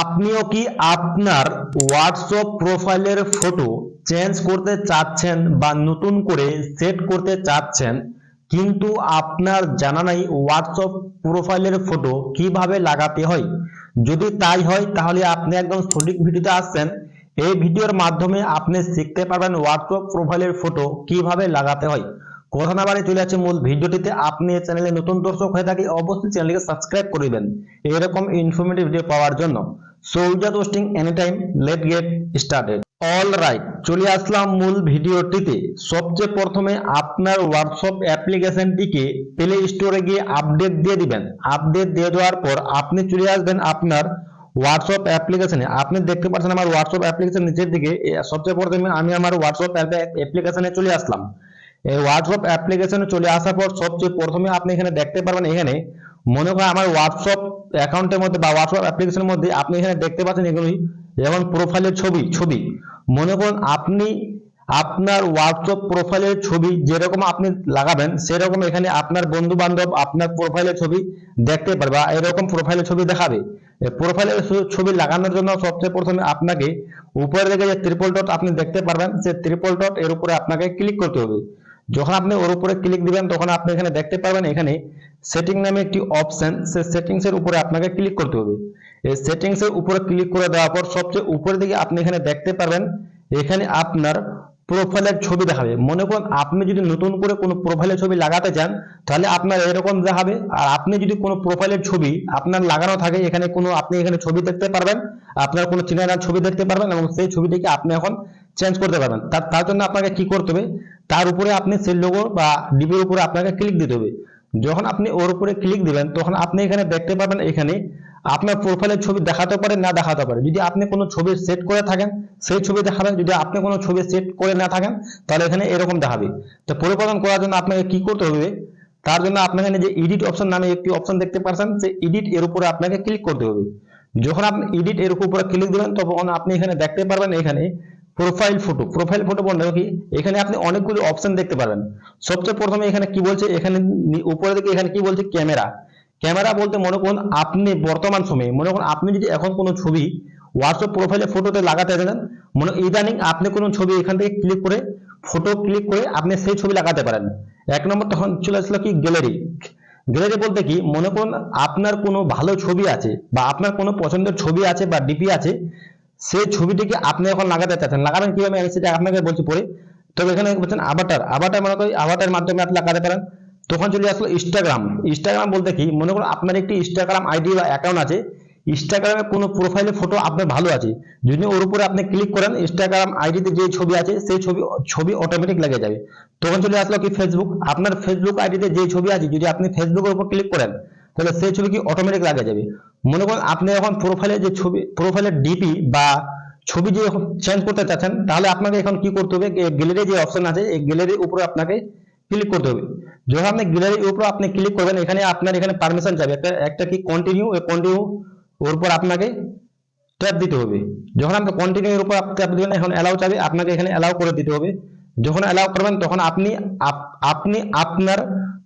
আপনিও কি আপনার হোয়াটসঅ্যাপ প্রোফাইলের ফটো চেঞ্জ করতে চাচ্ছেন বা নতুন করে সেট করতে চাচ্ছেন, কিন্তু আপনার জানা নাই হোয়াটসঅ্যাপ প্রোফাইলের ফটো কীভাবে লাগাতে হয়? যদি তাই হয়, তাহলে আপনি একদম সঠিক ভিডিওতে আসছেন। এই ভিডিওর মাধ্যমে আপনি শিখতে পারবেন হোয়াটসঅ্যাপ প্রোফাইলের ফটো কীভাবে লাগাতে হয়। কথা না চলে যাচ্ছে মূল ভিডিওটিতে। আপনি এই চ্যানেলে নতুন দর্শক হয়ে থাকি অবশ্যই চ্যানেলকে সাবস্ক্রাইব করবেন এরকম ইনফরমেটিভ ভিডিও পাওয়ার জন্য। সৌজা posting any time let get started all right চলে আসলাম মূল ভিডিওটিতে। সবচেয়ে প্রথমে আপনার হোয়াটসঅ্যাপ অ্যাপ্লিকেশনটিকে প্লে স্টোরে গিয়ে আপডেট দিয়ে দিবেন। আপডেট দিয়ে দেওয়ার পর আপনি চলে আসবেন আপনার হোয়াটসঅ্যাপ অ্যাপ্লিকেশনে আপনি দেখতে পাচ্ছেন আমার হোয়াটসঅ্যাপ অ্যাপ্লিকেশন নিচের দিকে। সবচেয়ে প্রথমে আমি আমার হোয়াটসঅ্যাপ অ্যাপ্লিকেশনে চলে আসলাম। হোয়াটসঅ্যাপ অ্যাপ্লিকেশনে চলে আসার পর সবচেয়ে প্রথমে আপনি এখানে দেখতে পারবেন এখানে, মনে করেন আমার হোয়াটসঅ্যাপ অ্যাকাউন্টের মধ্যে বা হোয়াটসঅ্যাপ অ্যাপ্লিকেশনের মধ্যে আপনি এখানে দেখতে পাচ্ছেন এগুলি যেমন প্রোফাইলের ছবি ছবি। মনে করুন আপনি আপনার হোয়াটসঅ্যাপ প্রোফাইলের ছবি যেরকম আপনি লাগাবেন, সেরকম এখানে আপনার বন্ধু বান্ধব আপনার প্রোফাইলের ছবি দেখতে পারবে বা এরকম প্রোফাইলের ছবি দেখাবে। প্রোফাইলের ছবি লাগানোর জন্য সবচেয়ে প্রথমে আপনাকে উপরে দিকে যে ত্রিপল ডট আপনি দেখতে পারবেন, সেই ত্রিপল ডট এর উপরে আপনাকে ক্লিক করতে হবে। যখন আপনি ওর উপরে ক্লিক দিবেন, তখন আপনি এখানে দেখতে পারবেন এখানে সেটিং নামে একটি অপশন সেই সেটিংস এর উপরে আপনাকে ক্লিক করতে হবে। এই সেটিংস এর উপরে ক্লিক করে দেওয়ার পর সবচেয়ে উপরের দিকে আপনি এখানে দেখতে পারবেন, এখানে আপনার প্রোফাইলের ছবি দেখাবে। মনে করুন, আপনি যদি নতুন করে কোনো প্রোফাইলের ছবি লাগাতে চান, তাহলে আপনার এরকম দেখাবে। আর আপনি যদি কোনো প্রোফাইলের ছবি আপনার লাগানো থাকে, এখানে কোনো আপনি এখানে ছবি দেখতে পারবেন, আপনার কোনো চিনার ছবি দেখতে পারবেন এবং সেই ছবিটিকে আপনি এখন চেঞ্জ করতে পারবেন। তার তার জন্য আপনাকে কি করতে হবে? তার উপরে আপনি সেই লোগো বা ডিবির উপরে আপনাকে ক্লিক দিতে হবে। যখন আপনি ওর উপরে ক্লিক দিবেন, তখন আপনি এখানে দেখতে পাবেন এখানে আপনার প্রোফাইলের ছবি দেখাতে পারে, না দেখাতে পারে। যদি আপনি কোনো ছবি সেট করে থাকেন, সেই ছবি দেখাবেন। যদি আপনি কোনো ছবি সেট করে না থাকেন, তাহলে এখানে এরকম দেখাবে। তো পরিবর্তন করার জন্য আপনাকে কি করতে হবে? তার জন্য এখানে যে এডিট অপশন নামে একটি অপশন দেখতে পাচ্ছেন সেই এডিট এর উপরে আপনাকে ক্লিক করতে হবে। যখন আপনি এডিট এর উপরে ক্লিক দিবেন, তখন আপনি এখানে দেখতে পারবেন এখানে প্রোফাইল ফটো প্রোফাইল ফটো বলতে কি, এখানে আপনি অনেকগুলো অপশন দেখতে পারবেন। সবচেয়ে প্রথমে এখানে কি বলছে, এখানে উপরে দিকে এখানে কি বলছে ক্যামেরা ক্যামেরা বলতে মনে করুন, আপনি বর্তমান সময়ে, মনে করুন আপনি যদি এখন কোনো ছবি হোয়াটসঅ্যাপ প্রোফাইলে ফটোতে লাগাতে চান, মনে ইদানিং আপনি কোনো ছবি এখান থেকে ক্লিক করে ফটো ক্লিক করে আপনি সেই ছবি লাগাতে পারেন। এক নম্বর তখন চলে আসলো কি গ্যালারি গ্যালারি বলতে কি, মনে করুন আপনার কোনো ভালো ছবি আছে বা আপনার কোনো পছন্দের ছবি আছে বা ডিপি আছে সেই ছবিটিকে আপনি এখন লাগাতে চাচ্ছেন, লাগাবেন কীভাবে? আমি সেটা আপনাকে বলছি পরে। তবে এখানে বলছেন আবাটার আবাটার মনে করি আবাটার মাধ্যমে আপনি লাগাতে পারেন। তখন চলে আসলো ইনস্টাগ্রাম ইনস্টাগ্রাম বলতে কি? মনে করুন আপনার একটি ইনস্টাগ্রাম আইডি বা অ্যাকাউন্ট আছে। ইনস্টাগ্রামে কোনো প্রোফাইলে ফটো আপনার ভালো আছে। যদি ওর উপরে আপনি ক্লিক করেন ইনস্টাগ্রাম আইডিতে যে ছবি আছে, সেই ছবি ছবি অটোমেটিক লেগে যাবে। তখন চলে আসলো কি ফেসবুক আপনার ফেসবুক আইডিতে যে ছবি আছে, যদি আপনি ফেসবুকের উপর ক্লিক করেন, তাহলে সেই ছবি কি অটোমেটিক লাগে যাবে? মনে করুন আপনি এখন প্রোফাইলে যে ছবি প্রোফাইলের ডিপি বা ছবি যে চেঞ্জ করতে চাচ্ছেন, তাহলে আপনাকে এখন কি করতে হবে? গ্যালারি যে অপশন আছে, এই গ্যালারির উপরে আপনাকে ক্লিক করতে হবে। যখন আপনি গ্যালারির উপরে আপনি ক্লিক করবেন, এখানে আপনার এখানে পারমিশন যাবে একটা একটা কি কন্টিনিউ কন্টিনিউ ওর উপর আপনাকে ট্যাপ দিতে হবে। যখন আপনি কন্টিনিউ এর উপর ট্যাপ দিবেন, এখন অ্যালাউ চাবে, আপনাকে এখানে অ্যালাউ করে দিতে হবে। যখন অ্যালাউ করবেন, তখন আপনি আপ- আপনি আপনার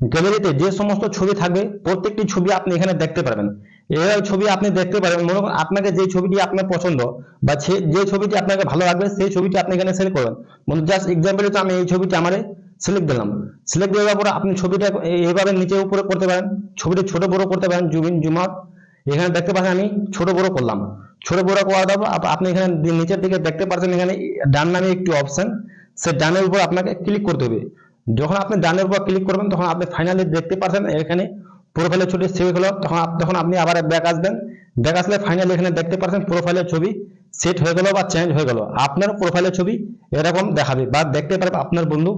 গ্যালারিতে যে সমস্ত ছবি থাকবে, প্রত্যেকটি ছবি আপনি এখানে দেখতে পারবেন। এই ছবি আপনি দেখতে পারবেন মনে করুন আপনাকে যে ছবিটি আপনার পছন্দ বা যে ছবিটি আপনাকে ভালো লাগবে, সেই ছবিটি আপনি এখানে সিলেক্ট করবেন। মানে জাস্ট এক্সাম্পল হচ্ছে আমি এই ছবিটি আমার সিলেক্ট দিলাম। সিলেক্ট দেওয়ার পরে আপনি ছবিটা এইভাবে নিচে উপরে করতে পারেন। ছবিটি ছোট বড় করতে পারেন, জুম ইন, জুম আউট। এখানে দেখতে পাচ্ছেন আমি ছোট বড় করলাম। ছোট বড় করার পর আপনি এখানে নিচের দিকে দেখতে পাচ্ছেন এখানে ডান নামে একটি অপশন সে ডানের উপর আপনাকে ক্লিক করতে হবে। যখন আপনি ডানের উপর ক্লিক করবেন, তখন আপনি ফাইনালি দেখতে পাচ্ছেন এখানে প্রোফাইলের ছবি সেভ হলো, তখন তখন আপনি আবার ব্যাক আসবেন। ব্যাক আসলে ফাইনালি এখানে দেখতে পাচ্ছেন প্রোফাইলের ছবি সেট হয়ে গেল বা চেঞ্জ হয়ে গেল। আপনার প্রোফাইলের ছবি এরকম দেখাবে বা দেখতে পারবে আপনার বন্ধু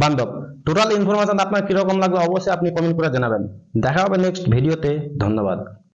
বান্ধব। টোটাল ইনফরমেশন আপনার কীরকম লাগবে অবশ্যই আপনি কমেন্ট করে জানাবেন। দেখা হবে নেক্সট ভিডিওতে ধন্যবাদ।